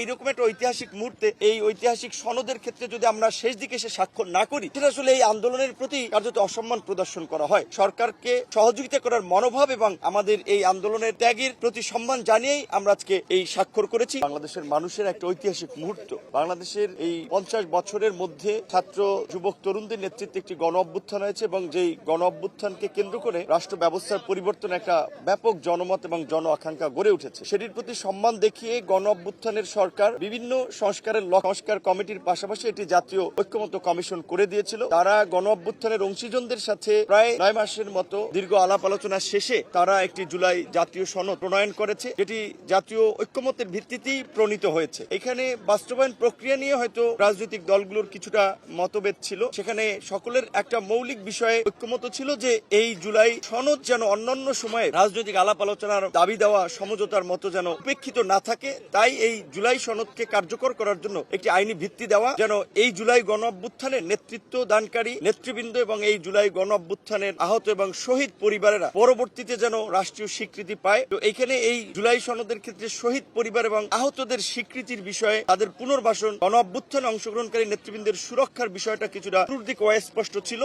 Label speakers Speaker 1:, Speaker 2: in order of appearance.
Speaker 1: এইরকম একটা ঐতিহাসিক মুহূর্তে, এই ঐতিহাসিক সনদের ক্ষেত্রে যদি আমরা শেষ দিকে এসে স্বাক্ষর না করি, সেটা আসলে এই আন্দোলনের প্রতি কার্যত অসম্মান প্রদর্শন করা হয়। সরকারকে সহযোগিতা করার মনোভাব এবং আমাদের এই আন্দোলনের ত্যাগের প্রতি সম্মান জানিয়েই আমরা আজকে এই স্বাক্ষর করেছি। বাংলাদেশের মানুষের একটা ঐতিহাসিক মুহূর্ত। বাংলাদেশের এই পঞ্চাশ বছরের মধ্যে ছাত্র, যুবক, তরুণদের নেতৃত্বে একটি গণ অভ্যুত্থান হয়েছে এবং যেই গণ অভ্যুত্থানকে কেন্দ্র করে রাষ্ট্র ব্যবস্থার পরিবর্তন একটা ব্যাপক জনমত এবং জন আকাঙ্ক্ষা গড়ে উঠেছে। সেটির প্রতি সম্মান দেখিয়ে গণ অভ্যুত্থানের সরকার বিভিন্ন সংস্কারের সংস্কার কমিটির পাশাপাশি একটি জাতীয় ঐক্যমত্য কমিশন করে দিয়েছিল। তারা গণ অভ্যুত্থানের অংশীজনদের সাথে প্রায় নয় মাসের মতো দীর্ঘ আলাপ আলোচনা শেষে তারা একটি জুলাই জাতীয় সনদ প্রণয়ন করেছে, যেটি জাতীয় ঐক্যমতের ভিত্তিতেই প্রণীত হয়েছে। এখানে বাস্তবায়ন প্রক্রিয়া নিয়ে হয়তো রাজনৈতিক দলগুলোর কিছুটা মতভেদ ছিল। সেখানে সকলের একটা মৌলিক বিষয়ে ঐক্যমত ছিল যে এই জুলাই সনদ যেন অন্যান্য সময়ে রাজনৈতিক আলাপ আলোচনার দাবি দেওয়া সমঝোতার মতো যেন উপেক্ষিত না থাকে, তাই এই জুলাই সনদকে কার্যকর করার জন্য একটি আইনি ভিত্তি দেওয়া, যেন এই জুলাই গণ অভ্যুত্থানের নেতৃত্ব দানকারী নেতৃবৃন্দ এবং এই জুলাই গণ অভ্যুত্থানের আহত এবং শহীদ পরিবারেরা পরবর্তীতে যেন রাষ্ট্রীয় স্বীকৃতি পায়। তো এখানে এই জুলাই সনদের ক্ষেত্রে শহীদ পরিবার এবং আহতদের স্বীকৃতির বিষয়ে তাদের পুনর্বাসন গণ অভ্যুত্থানে অংশগ্রহণকারী নেতৃবৃন্দের সুরক্ষার বিষয়টা কিছুটা অস্পষ্ট ছিল।